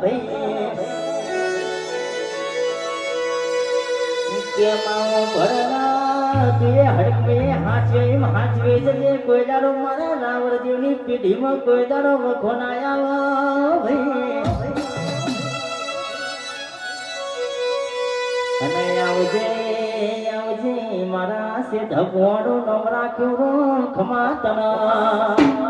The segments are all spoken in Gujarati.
ભાઈ કેમાં ભરવા તે હડકે હાચવે એમ હાચવે જજે કોઈ દાડો મારા રાવણદેવની પીઢીમાં કોઈ દારો વખો ના આવા ભાઈ અને આવજે આવજે મારા સેધ ભોળું નામ રાખ્યું ખમા તના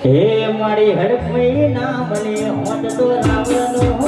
હે મારી હડકમઈ ના મને હોત તો રાવણનો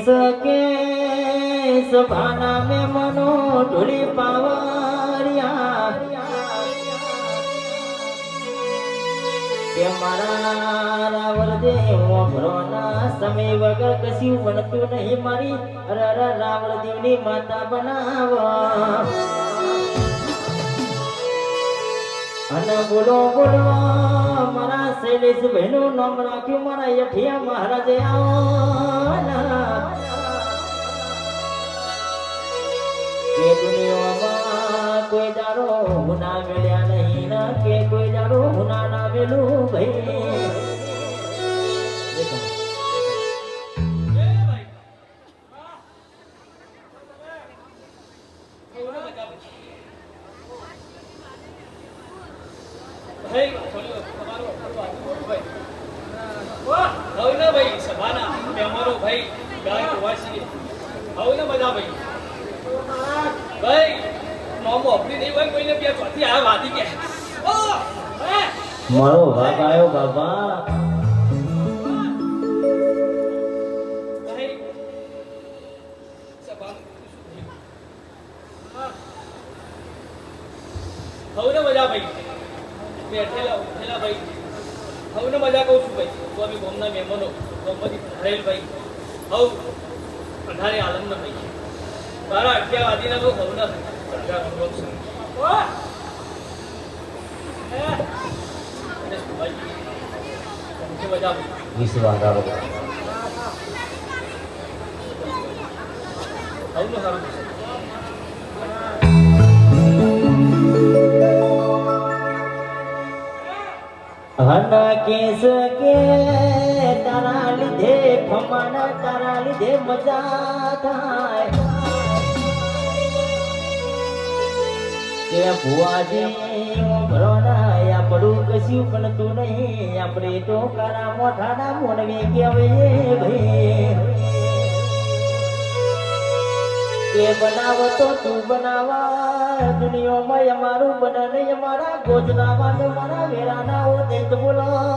કેસ કેસ ભાના મે મનો ઢોળી પાવરિયા કે મારા રાવર દે મોભરોના સમય વગર કશું બનતું નહીં મારી અરે રાવણ દેવની માતા બનાવ અને બોલો બોલો મારા શૈલેષ બહેનું નામ રાખ્યું મારા યઠિયા મહારાજે આવવાના. ગુના મેળ્યા નહીં ના કે કોઈ દાડો ગુના ના મેલું ભાઈ ભાઈ ગાય વાસી હવે બધા ભાઈ ભાઈ નોમ ઓપરી નહીં ભાઈ કોઈને બે ચોથી આ વાદી કે ઓ મારો ભાગ આવ્યો બાબા. મજા ભાઈ બેઠેલા ઉઠેલા ભાઈ. મજા કહું છું ભાઈ. સ્વામી ગોમના મહેમાનો ગોમતી પધારેલ ભાઈ. હવ પધારે આલમનો ભાઈ. મારા અઠ્યા વાદીના તો હવ ના સરકાર અનુભવ છે વાહ! હે? અને શું ભાઈ હન કેસ કે તારા લીધે ખમણ તારા લીધે મજા થાય. કે ભુવાજી ભરોના આપણું કશું પણ તું નહીં. આપણે તો કારા મોઠાના મોનવે કહેવાય ભાઈ. કે બનાવો તો તું બનાવા. દુનિયામાં અમારું બને નહીં અમારા ગોજનામાં ને મારા વેરાના ઓ દેત બોલો.